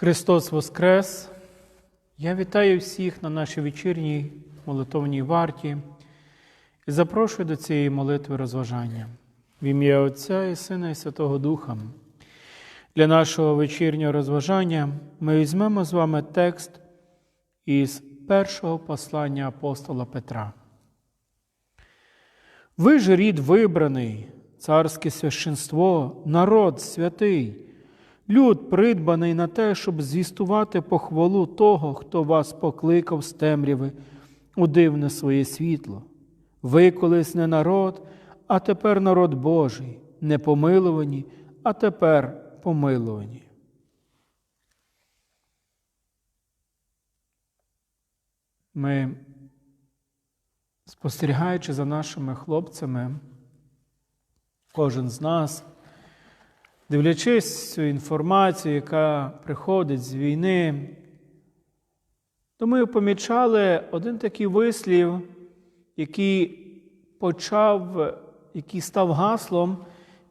Христос Воскрес! Я вітаю всіх на нашій вечірній молитовній варті і запрошую до цієї молитви розважання в ім'я Отця і Сина і Святого Духа. Для нашого вечірнього розважання ми візьмемо з вами текст із першого послання апостола Петра. Ви ж рід вибраний, царське священство, народ святий, люд придбаний на те, щоб звістувати похвалу того, хто вас покликав з темряви у дивне своє світло. Ви колись не народ, а тепер народ Божий, не помилувані, а тепер помилувані. Ми, спостерігаючи за нашими хлопцями, кожен з нас, дивлячись цю інформацію, яка приходить з війни, то ми помічали один такий вислів, який почав, який став гаслом,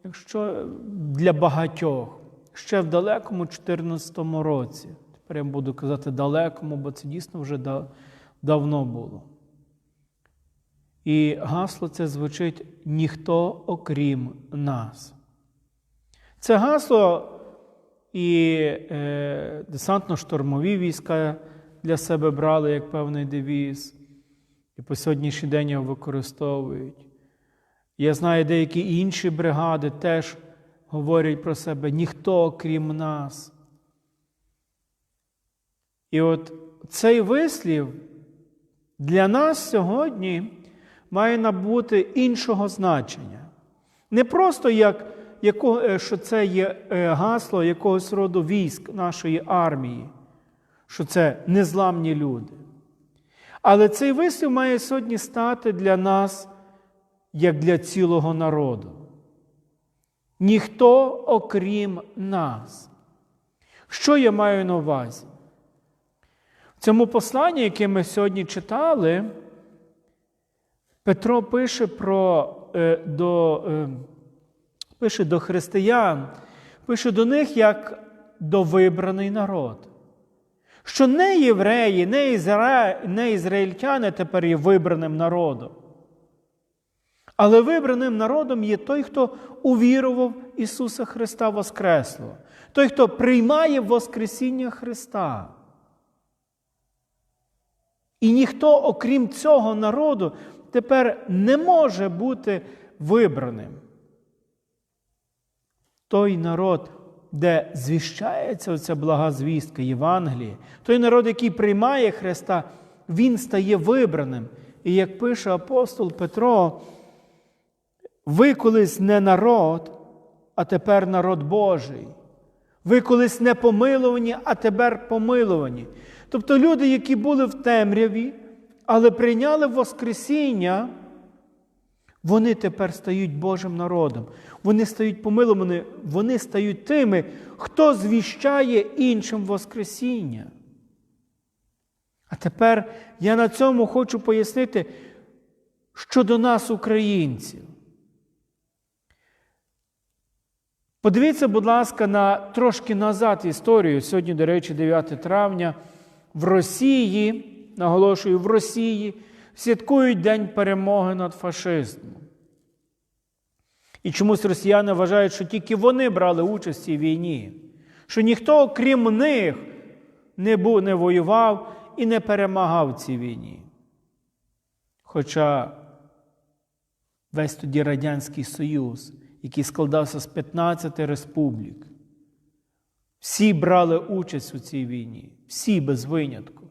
якщо для багатьох ще в далекому 2014 році. Тепер я буду казати далекому, бо це дійсно вже да- давно було. І гасло це звучить ніхто окрім нас. Це гасло і е, десантно-штурмові війська для себе брали як певний девіз, і по сьогоднішній день його використовують. Я знаю, деякі інші бригади теж говорять про себе ніхто окрім нас. І от цей вислів для нас сьогодні має набути іншого значення. Не просто як, що це є е, гасло якогось роду військ нашої армії, що це незламні люди. Але цей вислів має сьогодні стати для нас як для цілого народу. Ніхто окрім нас. Що я маю на увазі? В цьому посланні, яке ми сьогодні читали, Петро пише про, е, до, е, пише до християн, пише до них як до вибраний народ. Що не євреї, не, ізра... не ізраїльтяни тепер є вибраним народом. Але вибраним народом є той, хто увірував Ісуса Христа Воскреслого, той, хто приймає Воскресіння Христа. І ніхто, окрім цього народу, тепер не може бути вибраним. Той народ, де звіщається оця блага звістка Євангелії, той народ, який приймає Христа, він стає вибраним. І як пише апостол Петро, ви колись не народ, а тепер народ Божий. Ви колись не помилувані, а тепер помилувані. Тобто люди, які були в темряві, але прийняли Воскресіння, вони тепер стають Божим народом. Вони стають помиловані, вони стають тими, хто звіщає іншим Воскресіння. А тепер я на цьому хочу пояснити щодо нас, українців. Подивіться, будь ласка, на трошки назад історію. Сьогодні, до речі, 9 травня в Росії, наголошую, в Росії святкують День перемоги над фашизмом. І чомусь росіяни вважають, що тільки вони брали участь в цій війні, що ніхто, окрім них, не, був, не воював і не перемагав в цій війні. Хоча весь тоді Радянський Союз, який складався з 15 республік, всі брали участь у цій війні, всі без винятку.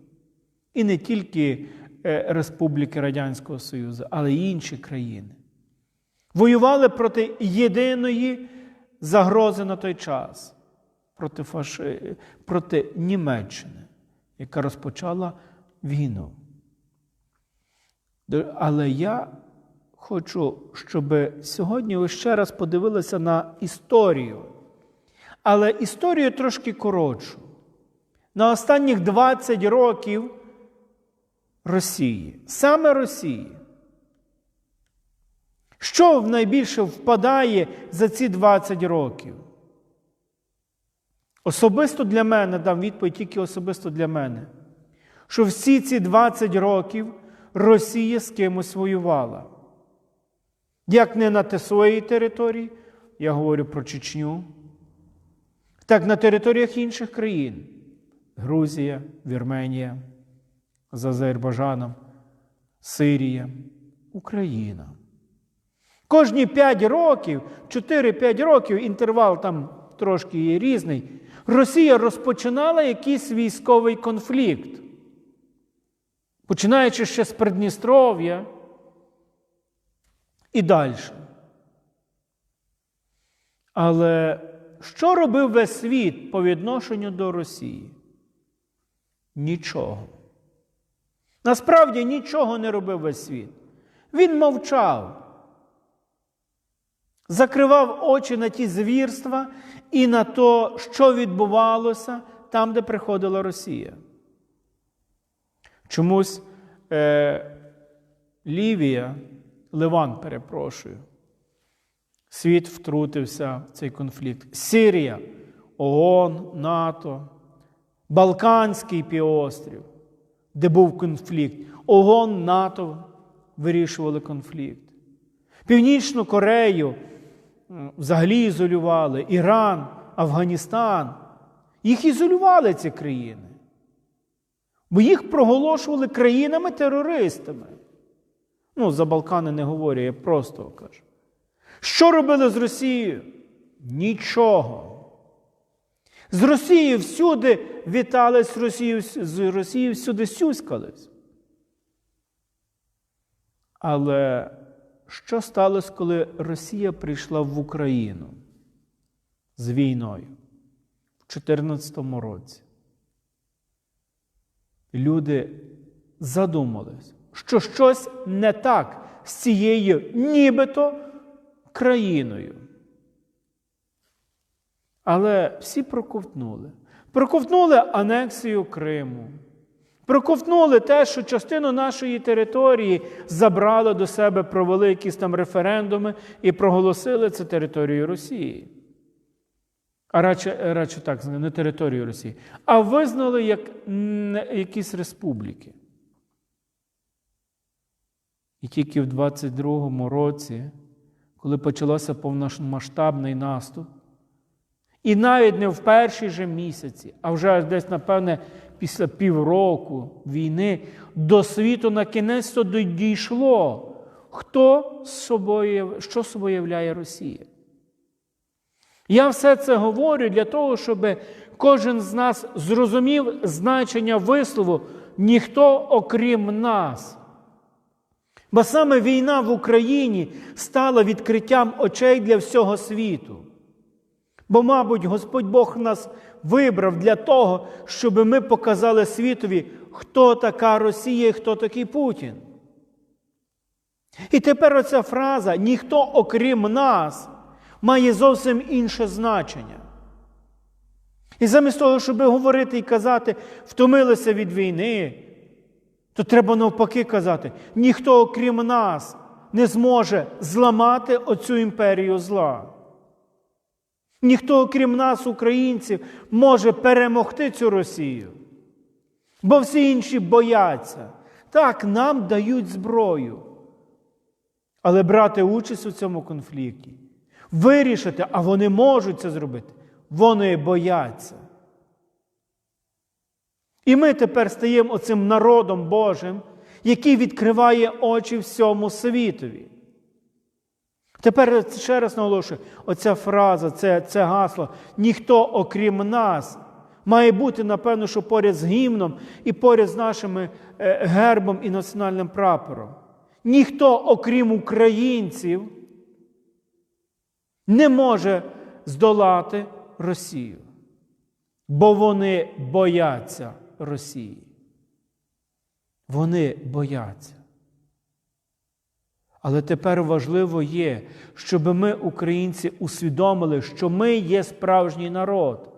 І не тільки Республіки Радянського Союзу, але й інші країни. Воювали проти єдиної загрози на той час, проти, фаши... проти Німеччини, яка розпочала війну. Але я хочу, щоб сьогодні ви ще раз подивилися на історію. Але історію трошки коротшу. На останніх 20 років Росії, саме Росії. Що в найбільше впадає за ці 20 років? Особисто для мене дам відповідь тільки особисто для мене, що всі ці 20 років Росія з кимось воювала. Як не на те своїй території, я говорю про Чечню, так на територіях інших країн Грузія, Вірменія, з Азербайджаном, Сирія, Україна. Кожні 5 років, 4-5 років, інтервал там трошки є різний, Росія розпочинала якийсь військовий конфлікт. Починаючи ще з Придністров'я і далі. Але що робив весь світ по відношенню до Росії? Нічого. Насправді нічого не робив весь світ. Він мовчав, закривав очі на ті звірства і на те, що відбувалося там, де приходила Росія. Чомусь е, Лівія, Ливан, перепрошую, світ втрутився в цей конфлікт. Сирія, ООН, НАТО, Балканський півострів, де був конфлікт. ООН, НАТО вирішували конфлікт. Північну Корею взагалі ізолювали, Іран, Афганістан. Їх ізолювали ці країни. Бо їх проголошували країнами-терористами. Ну, за Балкани не говорю, я просто кажу. Що робили з Росією? Нічого. З Росією всюди вітались з Росією, з Росією всюди сюськались. Але що сталося, коли Росія прийшла в Україну з війною в 2014 році? Люди задумались, що щось не так з цією нібито країною. Але всі проковтнули. Проковтнули анексію Криму. Проковтнули те, що частину нашої території забрали до себе, провели якісь там референдуми і проголосили це територією Росії. А радше, радше так, не територію Росії, а визнали як якісь республіки. І тільки в 22-му році, коли почався повномасштабний наступ, і навіть не в перші же місяці, а вже десь, напевне, після півроку війни до світу на кінець то дійшло, хто собою, що собою являє Росія. Я все це говорю для того, щоб кожен з нас зрозумів значення вислову ніхто окрім нас. Бо саме війна в Україні стала відкриттям очей для всього світу. Бо, мабуть, Господь Бог нас вибрав для того, щоб ми показали світові, хто така Росія і хто такий Путін. І тепер оця фраза ніхто окрім нас має зовсім інше значення. І замість того, щоб говорити і казати, втомилися від війни, то треба навпаки казати, ніхто окрім нас не зможе зламати оцю імперію зла. Ніхто, окрім нас, українців, може перемогти цю Росію. Бо всі інші бояться. Так, нам дають зброю. Але брати участь у цьому конфлікті, вирішити, а вони можуть це зробити, вони бояться. І ми тепер стаємо оцим народом Божим, який відкриває очі всьому світові. Тепер ще раз наголошую, оця фраза, це, це гасло, ніхто окрім нас. Має бути, напевно, що поряд з гімном і поряд з нашим е, гербом і національним прапором. Ніхто, окрім українців, не може здолати Росію, бо вони бояться Росії. Вони бояться. Але тепер важливо є, щоб ми, українці, усвідомили, що ми є справжній народ.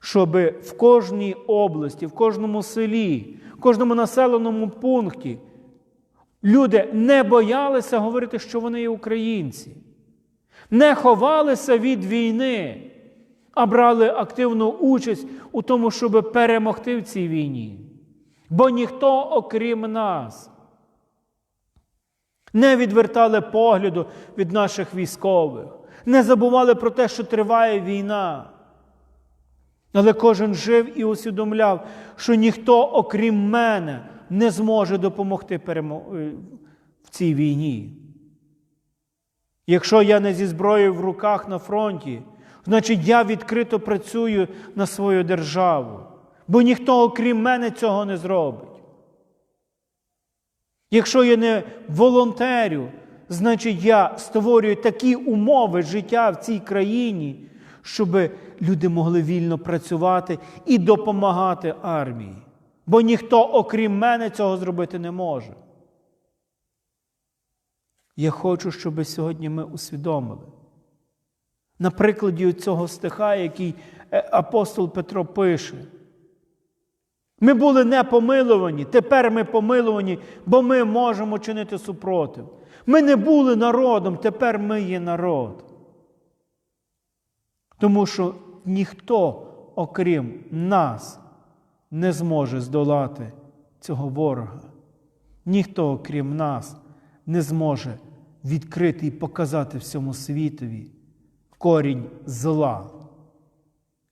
Щоб в кожній області, в кожному селі, в кожному населеному пункті люди не боялися говорити, що вони є українці, не ховалися від війни, а брали активну участь у тому, щоб перемогти в цій війні. Бо ніхто, окрім нас, не відвертали погляду від наших військових, не забували про те, що триває війна. Але кожен жив і усвідомляв, що ніхто, окрім мене, не зможе допомогти е, в цій війні. Якщо я не зі зброєю в руках на фронті, значить я відкрито працюю на свою державу, бо ніхто, окрім мене, цього не зробить. Якщо я не волонтерю, значить я створюю такі умови життя в цій країні, щоб люди могли вільно працювати і допомагати армії. Бо ніхто, окрім мене, цього зробити не може. Я хочу, щоб сьогодні ми усвідомили. На прикладі цього стиха, який е, апостол Петро пише. Ми були не помилувані, тепер ми помилувані, бо ми можемо чинити супротив. Ми не були народом, тепер ми є народ. Тому що ніхто, окрім нас, не зможе здолати цього ворога. Ніхто, окрім нас, не зможе відкрити і показати всьому світові корінь зла,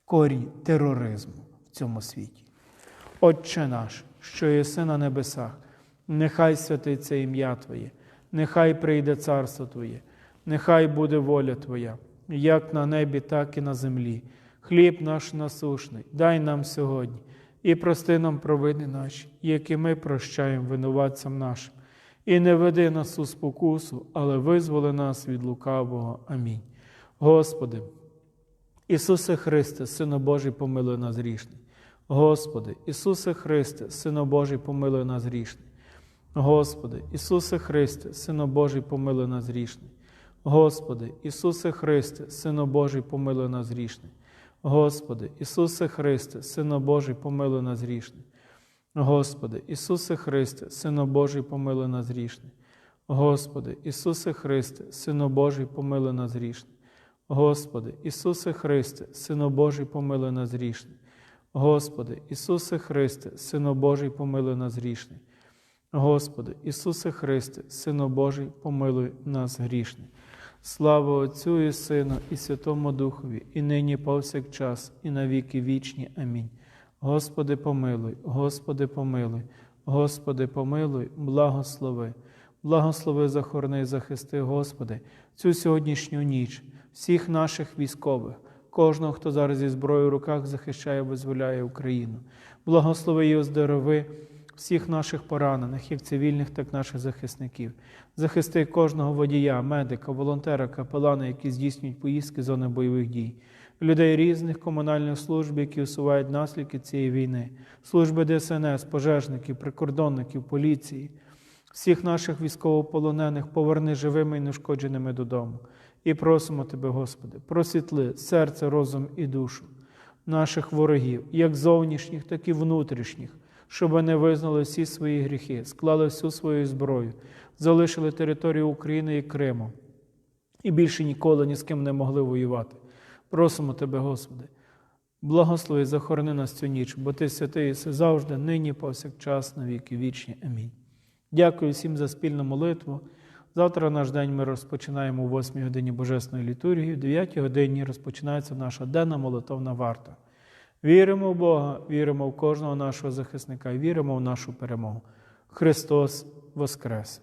корінь тероризму в цьому світі. Отче наш, що єси на небесах, нехай святиться ім'я Твоє, нехай прийде царство Твоє, нехай буде воля Твоя, як на небі, так і на землі. Хліб наш насушний, дай нам сьогодні і прости нам провини наші, які ми прощаємо винуватцям нашим. І не веди нас у спокусу, але визволи нас від лукавого. Амінь. Господи, Ісусе Христе, Сину Божий, помилуй нас грішний. Господи, Ісусе Христе, Сину Божий, помилуй нас грішний. Господи, Ісусе Христе, Сину Божий, помилуй нас грішний. Господи, Ісусе Христе, Сину Божий, помилуй нас грішний. Господи, Ісусе Христе, Сину Божий, помилуй нас грішний. Господи, Ісусе Христе, Сину Божий, помилуй нас грішний. Господи, Ісусе Христе, Сину Божий, помилуй нас грішний. Господи, Ісусе Христе, Сину Божий, помилуй нас грішний. Господи, Ісусе Христе, Сину Божий, помилуй нас грішний. Господи, Ісусе Христе, Сину Божий, помилуй нас грішний. Слава Отцю і Сину, і Святому Духові, і нині повсякчас, і на віки вічні. Амінь. Господи, помилуй, Господи, помилуй, Господи, помилуй, благослови, благослови, захорони, захисти, Господи, цю сьогоднішню ніч, всіх наших військових, кожного, хто зараз зі зброєю в руках захищає, визволяє Україну. Благослови і оздорови всіх наших поранених, як цивільних, так і наших захисників. Захисти кожного водія, медика, волонтера, капелана, які здійснюють поїздки зони бойових дій, людей різних комунальних служб, які усувають наслідки цієї війни, служби ДСНС, пожежників, прикордонників, поліції, всіх наших військовополонених поверни живими і неушкодженими додому. І просимо Тебе, Господи, просвітли серце, розум і душу наших ворогів, як зовнішніх, так і внутрішніх, щоб вони визнали всі свої гріхи, склали всю свою зброю, залишили територію України і Криму і більше ніколи ні з ким не могли воювати. Просимо Тебе, Господи, благослови, захорони нас цю ніч, бо Ти святий єси завжди, нині, повсякчас, на віки вічні. Амінь. Дякую всім за спільну молитву. Завтра наш день ми розпочинаємо о 8 годині Божесної літургії, в 9 годині розпочинається наша денна молитовна варта. Віримо в Бога, віримо в кожного нашого захисника, віримо в нашу перемогу. Христос Воскрес!